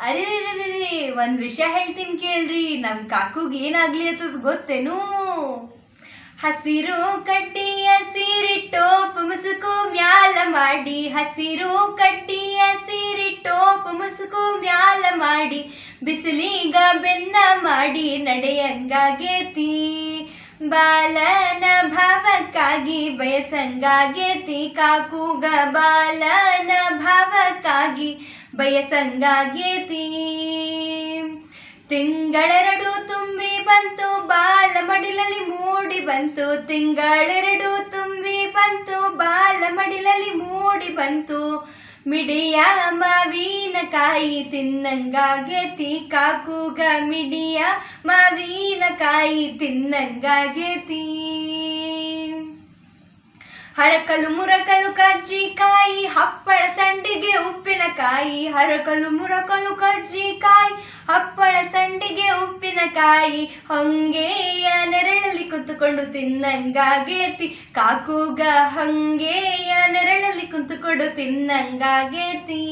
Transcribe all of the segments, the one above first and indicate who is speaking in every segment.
Speaker 1: ಅರೆ ಒಂದ್ ವಿಷಯ ಹೇಳ್ತೀನಿ ಕೇಳ್ರಿ. ನಮ್ಮ ಕಾಕುಗೆ ಏನಾಗ್ಲಿ ಅಂತದ್ ಗೊತ್ತೇನು? ಹಸಿರು ಕಟ್ಟಿ ಹಸಿರಿಟ್ಟು ಮುಸುಕು ಮ್ಯಾಲ ಮಾಡಿ. ಹಸಿರು ಕಟ್ಟಿ ಹಸಿರಿಟ್ಟು ಮುಸುಕು ಮ್ಯಾಲ ಮಾಡಿ. ಬಿಸಿಲೀಗ ಬೆನ್ನ ಮಾಡಿ ನಡೆಯಂಗಾಗೇತಿ. ಬಾಲನ ಭಾವಕ್ಕಾಗಿ ಬಯಸಂಗಾಗೆತಿ ಕಾಕುಗ ಬಾಲನ ಭಾವಕ್ಕಾಗಿ ಬಯಸಂಗಾಗೆತಿ ತಿಂಗಳೆರಡು ತುಂಬಿ ಬಂತು, ಬಾಲ ಮಡಿಲಲ್ಲಿ ಮೂಡಿ ಬಂತು. ತಿಂಗಳೆರಡು ತುಂಬಿ ಬಂತು, ಬಾಲ ಮಡಿಲಲ್ಲಿ ಮೂಡಿ ಬಂತು. ಮಿಡಿಯ ತಿನ್ನಂಗಾಗೆ ತಿನ್ನಂಗಾಗೇತಿ ಕಾಕುಗ ಮಿಡಿಯ ಮಾವಿನಕಾಯಿ ತಿನ್ನಂಗಾಗೇತಿ ಹರಕಲು ಮುರಕಲು ಕಜ್ಜಿಕಾಯಿ ಹಪ್ಪ ಉಪ್ಪಿನಕಾಯಿ ಹರಕಲು ಮುರಕಲು ಕರ್ಜಿಕಾಯಿ ಹಪ್ಪಳ ಸಂಡಿಗೆ ಉಪ್ಪಿನಕಾಯಿ ಹೊಂಗೆಯ ನೆರಳಲ್ಲಿ ಕುಂತುಕೊಂಡು ತಿನ್ನಂಗಾಗೇತಿ. ಕಾಕುಗ ಹೊಂಗೆಯ ನೆರಳಲ್ಲಿ ಕುಂತುಕೊಂಡು ತಿನ್ನಂಗಾಗೇತಿ.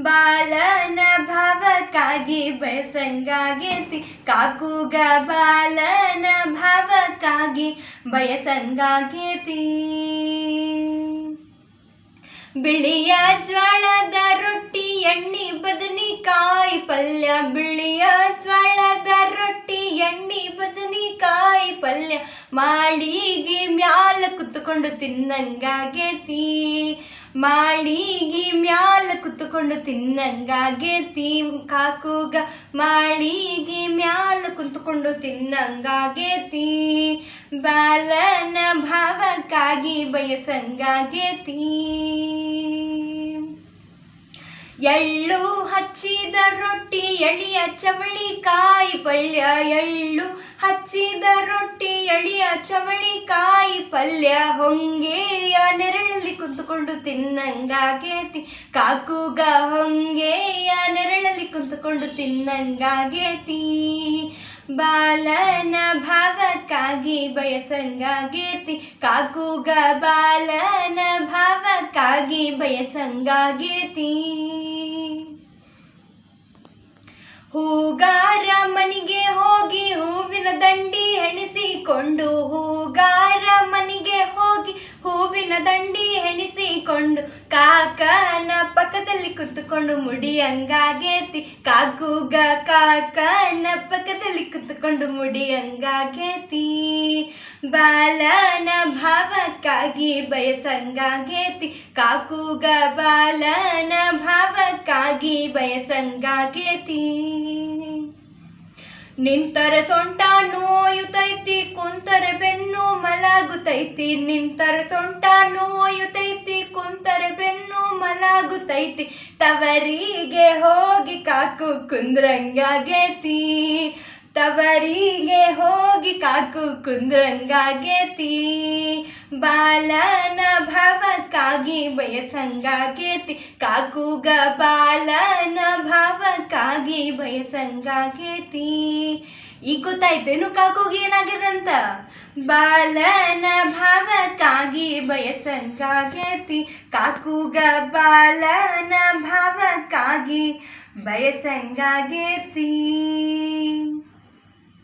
Speaker 1: ಬಾಲನ ಭಾವಕ್ಕಾಗಿ ಬಯಸಂಗಾಗೇತಿ. ಕಾಕುಗ ಬಾಲನ ಭಾವಕ್ಕಾಗಿ ಬಯಸಂಗಾಗೇತಿ. ಬಿಳಿಯ ಜ್ವಾಳದ ಎಣ್ಣೆ ಬದನಿಕಾಯಿ ಪಲ್ಯ, ಬಿಳಿಯ ಜ್ವಾಳದ ರೊಟ್ಟಿ, ಎಣ್ಣೆ ಬದನಿಕಾಯಿ ಪಲ್ಯ. ಮಾಳಿಗೆ ಮ್ಯಾಲ ಕುತ್ತುಕೊಂಡು ತಿನ್ನಂಗಾಗೇತಿ, ಮಾಳಿಗೆ ಮ್ಯಾಲ ಕುತ್ತುಕೊಂಡು ತಿನ್ನಂಗಾಗೇತಿ ಕಾಕುಗ. ಮಾಳಿಗೆ ಮ್ಯಾಲ ಕುಂತುಕೊಂಡು ತಿನ್ನಂಗಾಗೇತಿ, ಬಾಲನ ಭಾವಕ್ಕಾಗಿ ಬಯಸಂಗಾಗೇತಿ. ಎಳ್ಳು ಹಚ್ಚಿದ ರೊಟ್ಟಿ, ಎಳಿಯ ಚವಳಿ ಕಾಯಿ ಪಲ್ಯ ಎಳ್ಳು ಹಚ್ಚಿದ ರೊಟ್ಟಿ, ಎಳಿಯ ಚವಳಿ ಕಾಯಿ ಪಲ್ಯ ಹೊಂಗೆಯ ನೆರಳಲ್ಲಿ ಕುಂತುಕೊಂಡು ತಿನ್ನಂಗಾಗೇತಿ. ಕಾಕುಗ ಹೊಂಗೆಯ ನೆರಳಲ್ಲಿ ಕುಂತುಕೊಂಡು ತಿನ್ನಂಗಾಗೇತಿ. ಬಾಲನ ಭಾವಕ್ಕಾಗಿ ಬಯಸಂಗಾಗೇತಿ ಕಾಕುಗ ಬಾಲನ ಭಾವಕ್ಕಾಗಿ ಬಯಸಂಗಾಗೇತಿ ಹೂಗಾರ ಮನೆಗೆ ಹೋಗಿ ಹೂವಿನ ದಂಡಿ ಹೆಣಿಸಿಕೊಂಡು ಹೂವಿನ ದಂಡಿ ಹೆಣಿಸಿಕೊಂಡು ಕಾಕನ ಪಕ್ಕದಲ್ಲಿ ಕುತ್ತುಕೊಂಡು ಮುಡಿಯಂಗಾಗೇತಿ. ಕಾಕುಗ ಕಾಕನ ಪಕ್ಕದಲ್ಲಿ ಕುತ್ತುಕೊಂಡು ಮುಡಿಯಂಗಾಗೇತಿ. ಬಾಲನ ಭಾವಕ್ಕಾಗಿ ಬಯಸಂಗಾಗೇತಿ. ಕಾಕುಗ ಬಾಲನ ಭಾವಕ್ಕಾಗಿ ಬಯಸಂಗಾಗೇತಿ. ನಿಂತರ ಸೊಂಟ ನೋಯುತೈತಿ, ಕುಂತರ ಬೆನ್ನು ಮಲಗುತ್ತೈತಿ ನಿಂತರ ಸೊಂಟ ನೋಯುತ್ತೈತಿ ಕುಂತರ ಬೆನ್ನು ಮಲಗುತ್ತೈತಿ ತವರಿಗೆ ಹೋಗಿ ಕಾಕು ಕುಂದ್ರಂಗಾಗೇತಿ, ತವರಿಗೆ ಹೋಗಿ ಕಾಕು ಕುಂದ್ರಂಗಾಗೇತಿ. ಬಾಲನ ಭಾವಕ್ಕಾಗಿ ಬಯಸಂಗಾಗೇತಿ, ಕಾಕುಗ ಬಾಲನ ಭಾವಕ್ಕಾಗಿ ಬಯಸಂಗಾಗೇತಿ. ಈಗ ಗೊತ್ತಾಯ್ತೇನು ಕಾಕುಗೆ ಅಂತ? ಬಾಲನ ಭಾವಕ್ಕಾಗಿ ಬಯಸಂಗಾಗೇತಿ. ಕಾಕುಗ ಬಾಲನ ಭಾವಕ್ಕಾಗಿ ಬಯಸಂಗಾಗೇತಿ.